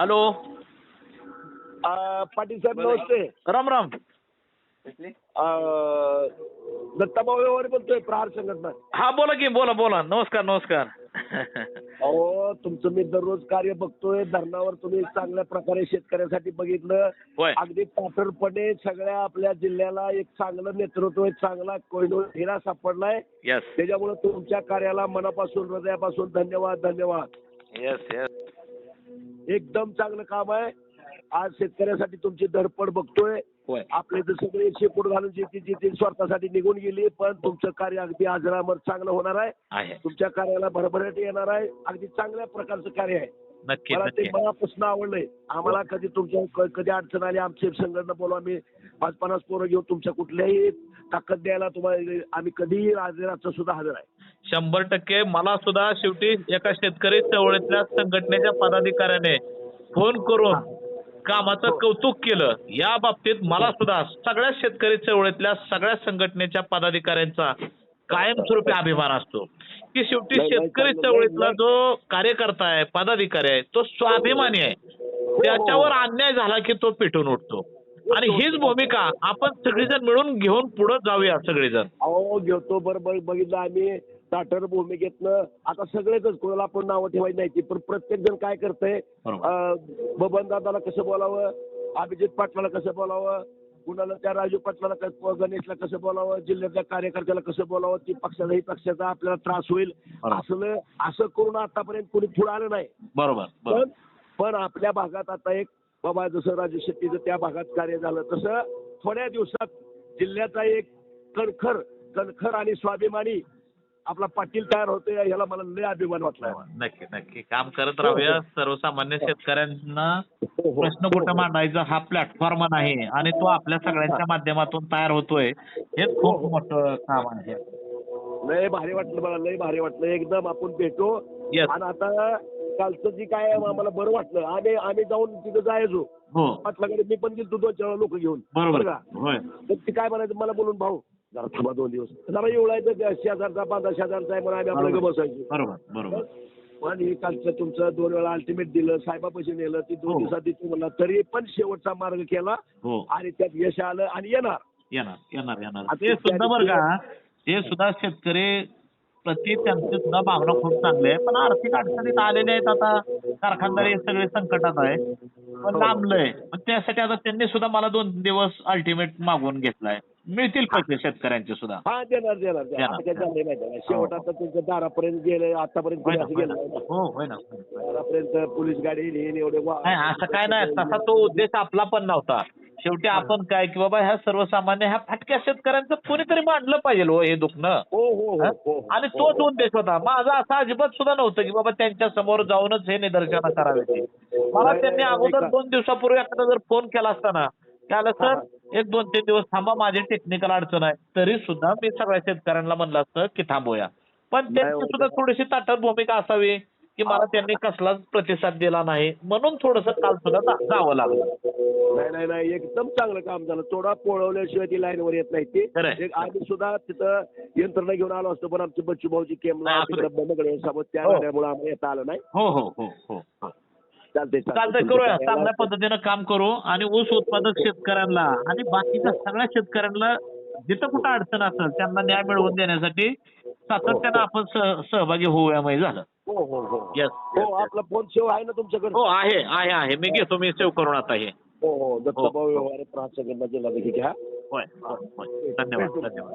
Hello. अं, पाटील साहेब नमस्ते. राम राम. अं, दत्ताभाऊ व्यवहार बोलतोय प्रहार संघटना. हा बोला की बोला बोला. नमस्कार नमस्कार. अहो तुमचं मी दररोज कार्य बघतोय. धरणावर तुम्ही चांगल्या प्रकारे शेतकऱ्यासाठी बघितलं. होय. अगदी तातडपणे सगळ्या आपल्या जिल्ह्याला एक चांगलं नेतृत्व एक चांगला कोहिनूर हिरा सापडलाय. येस त्याच्यामुळे तुमच्या कार्याला मनापासून हृदयापासून धन्यवाद धन्यवाद. येस येस एकदम चांगलं काम आहे. आज शेतकऱ्यासाठी तुमची धडपड बघतोय. आपले तर सगळे शेपूट घालून जे जे ते स्वतःसाठी निघून गेली पण तुमचं कार्य अगदी आजरामर चांगलं होणार आहे. तुमच्या कार्याला भरभराट येणार आहे. अगदी चांगल्या प्रकारचं कार्य आहे. मला ते मनापासून आवडलंय. आम्हाला कधी तुमच्या कधी अडचण आली आमची संघटना बोलू आम्ही पाच पन्नास पोरं घेऊन तुमच्या कुठल्याही ताकद द्यायला तुम्हाला आम्ही कधीही राजचं सुद्धा हजर आहे. शंभर टक्के. मला सुद्धा शेवटी एका शेतकरी चळवळीतल्या संघटनेच्या पदाधिकाऱ्याने फोन करून कामाचं कौतुक केलं. या बाबतीत मला सुद्धा सगळ्या शेतकरी चळवळीतल्या सगळ्या संघटनेच्या पदाधिकाऱ्यांचा कायमस्वरूपी अभिमान असतो. की शेवटी शेतकरी चळवळीतला जो कार्यकर्ता आहे पदाधिकारी आहे तो स्वाभिमानी आहे. त्याच्यावर अन्याय झाला की तो पेटून उठतो. आणि हीच भूमिका आपण सगळेजण मिळून घेऊन पुढे जाऊया सगळेजण. अहो घेतो बरोबर बघितलं आम्ही. साठर भूमिकेतनं आता सगळेच कोणाला आपण नावं ठेवायची नाही ती पण प्रत्येक जण काय करतंय बबन दादाला कसं बोलावं अभिजित पाटलाला कसं बोलावं कुणाला त्या राजू पाटलाला कसं गणेशला कसं बोलावं जिल्ह्यातल्या कार्यकर्त्याला कसं बोलावं ती पक्षाचा ही पक्षाचा आपल्याला त्रास होईल. असलं असं करून आतापर्यंत कोणी पुढे आलं नाही. बरोबर बरोबर. पण पण आपल्या भागात आता एक बाबा जसं राजू शेट्टीचं त्या भागात कार्य झालं तसं थोड्या दिवसात जिल्ह्याचा एक कणखर कणखर आणि स्वाभिमानी आपला पाटील तयार होतोय ह्याला मला लय अभिमान वाटलाय नक्की नक्की. काम करत राहूया. सर्वसामान्य शेतकऱ्यांना हो, हो. प्रश्न कुठं मांडायचा हा प्लॅटफॉर्म नाही आणि तो आपल्या सगळ्यांच्या माध्यमातून तयार होतोय. हेच खूप मोठं काम आहे. लय भारी वाटलं मला लय भारी वाटलं. एकदम आपण भेटू. आणि आता कालचं जी काय आम्हाला बरं वाटलं. आम्ही आम्ही जाऊन तिथं जायचो. हो. पाटलाकडे मी पण गेलो दोन चार लोक घेऊन. बरोबर. काय म्हणायचं? मला बोलून भाऊ जरा थांबा दोन दिवस. जरा त्या शेजारचा पाच शेजारचा आहे म्हणून आम्ही आपलं बरोबर. बसायचो. बरोबर बरोबर. पण हे कालचं तुमचं दोन वेळा अल्टिमेट दिलं साहेबापाशी नेलं ती दोन हो. दिवसात दिसतो म्हणला तरी पण शेवटचा मार्ग केला हो. आणि त्यात यश आलं आणि येणार. येणार येणार येणार. ते सुद्धा बरं का ते सुद्धा शेतकरी प्रति त्यांचे सुद्धा भावना खूप चांगली आहे. पण आर्थिक अडचणीत आलेले आहेत आता. कारखानदारी सगळे संकटात आहे. पण लांबलंय. पण त्यासाठी आता त्यांनी सुद्धा मला दोन दिवस अल्टिमेट मागवून घेतलाय. मिळतील पैसे शेतकऱ्यांचे सुद्धा. हा देणार देणार देणार. देणार, आता काय झालंय माहिती आहे का? शेवट आता तुमच्या दारापर्यंत गेले आतापर्यंत होय कोणी ना असं होय गेलं ना. नाही. हो होय ना. दारापर्यंत पोलीस गाडी एवढे वा- नाही असं काय नाही. तसा तो उद्देश आपला पण नव्हता. शेवटी आपण काय की बाबा ह्या सर्वसामान्य ह्या फाटक्या शेतकऱ्यांचं कोणीतरी मांडलं पाहिजे हो हे दुखणं. हो हो हो, हा? हो आणि हो, तोच हो. उद्देश होता. माझा असा अजिबात सुद्धा नव्हतं की बाबा त्यांच्यासमोर जाऊनच हे निदर्शनं करावे मला त्यांनी अगोदर दोन दिवसापूर्वी एखादा जर फोन केला असताना त्याला सर एक दोन तीन दिवस थांबा माझी टेक्निकल अडचण आहे. तरी सुद्धा मी सगळ्या शेतकऱ्यांना म्हणलं असतं की थांबूया. पण त्यांची हो, सुद्धा. थोडीशी ताटक भूमिका असावी की मला त्यांनी कसलाच प्रतिसाद दिला नाही. म्हणून थोडस काल सुद्धा जावं लागलं. नाही नाही नाही. एकदम चांगलं काम झालं. थोडा पोळवल्याशिवाय ती लाईन वर येत नाही ती. आम्ही सुद्धा तिथं यंत्रणा घेऊन आलो असतो पण आमचे बच्चू भाऊची केमला सोबत त्या हो. आम्हाला येता आलं नाही. हो हो हो हो. हो चालतंय. करूया. चांगल्या पद्धतीनं काम करू आणि ऊस उत्पादक शेतकऱ्यांना आणि बाकीच्या सगळ्या शेतकऱ्यांना जिथं कुठं अडचण असेल त्यांना न्याय मिळवून देण्यासाठी सातत्यानं आपण सह- सहभागी होऊया माहिती झालं. हो हो हो. हो. आपला फोन सेव आहे ना तुमच्याकडे? हो आहे आहे आहे. मी घेतो मी सेव्ह करून आता हे. हो हो. दत्ताभाऊ व्यवहार जिल्हा घ्या होय होय धन्यवाद धन्यवाद.